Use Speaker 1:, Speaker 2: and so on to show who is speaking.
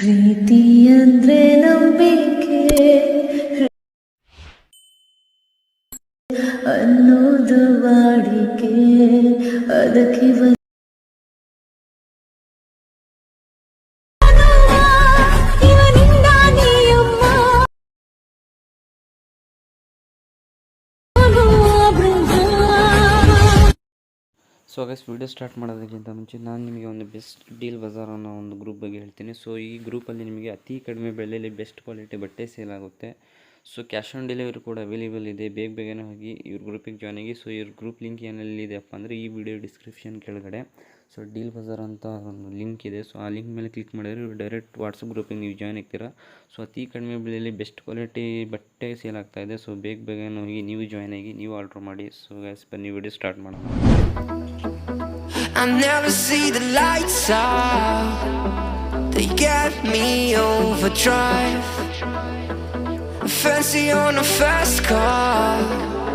Speaker 1: ಪ್ರೀತಿ ಅಂದ್ರೆ ನಂಬಿಕೆ. ಅನ್ನೋದು ವಾಡಿಕೆ. ಅದಕ್ಕಿವ
Speaker 2: ಸೊ ಗೈಸ್ ವಿಡಿಯೋ ಸ್ಟಾರ್ಟ್ ಮಾಡೋದಕ್ಕಿಂತ ಮುಂಚೆ ನಾನು ನಿಮಗೆ ಒಂದು ಬೆಸ್ಟ್ ಡೀಲ್ ಬಜಾರ್ ಅನ್ನೋ ಒಂದು ಗ್ರೂಪ್ ಬಗ್ಗೆ ಹೇಳ್ತೀನಿ. ಸೊ ಈ ಗ್ರೂಪಲ್ಲಿ ನಿಮಗೆ ಅತಿ ಕಡಿಮೆ ಬೆಲೆಯಲ್ಲಿ ಬೆಸ್ಟ್ ಕ್ವಾಲಿಟಿ ಬಟ್ಟೆ ಸೇಲ್ ಆಗುತ್ತೆ. ಸೊ ಕ್ಯಾಶ್ ಆನ್ ಡೆಲಿವರಿ ಕೂಡ ಅವೈಲೇಬಲ್ ಇದೆ. ಬೇಗ ಬೇಗನೆ ಹೋಗಿ ಇವ್ರ ಗ್ರೂಪಿಗೆ ಜಾಯ್ನ್ ಆಗಿ. ಸೊ ಇವ್ರ ಗ್ರೂಪ್ ಲಿಂಕ್ ಏನಲ್ಲಿದೆಯಪ್ಪ ಅಂದರೆ ಈ ವಿಡಿಯೋ ಡಿಸ್ಕ್ರಿಪ್ಷನ್ ಕೆಳಗಡೆ. ಸೊ ಡೀಲ್ ಬಜಾರ್ ಅಂತ ಒಂದು ಲಿಂಕ್ ಇದೆ. ಸೊ ಆ ಲಿಂಕ್ ಮೇಲೆ ಕ್ಲಿಕ್ ಮಾಡಿದ್ರೆ ಇವ್ರು ಡೈರೆಕ್ಟ್ ವಾಟ್ಸಪ್ ಗ್ರೂಪಿಗೆ ನೀವು ಜಾಯ್ನ್ ಆಗ್ತೀರಾ. ಸೊ ಅತಿ ಕಡಿಮೆ ಬೆಲೆಯಲ್ಲಿ ಬೆಸ್ಟ್ ಕ್ವಾಲಿಟಿ ಬಟ್ಟೆ ಸೇಲ್ ಆಗ್ತಾ ಇದೆ. ಸೊ ಬೇಗ ಬೇಗನೆ ಹೋಗಿ ನೀವು ಜಾಯ್ನ್ ಆಗಿ ನೀವು ಆರ್ಡ್ರ್ ಮಾಡಿ. ಸೊ ಗ್ಯಾಸ್ ಬನ್ನಿ ವಿಡಿಯೋ ಸ್ಟಾರ್ಟ್ ಮಾಡೋಣ.
Speaker 3: Never see the. They get me overdrive. Fancy on a fast car.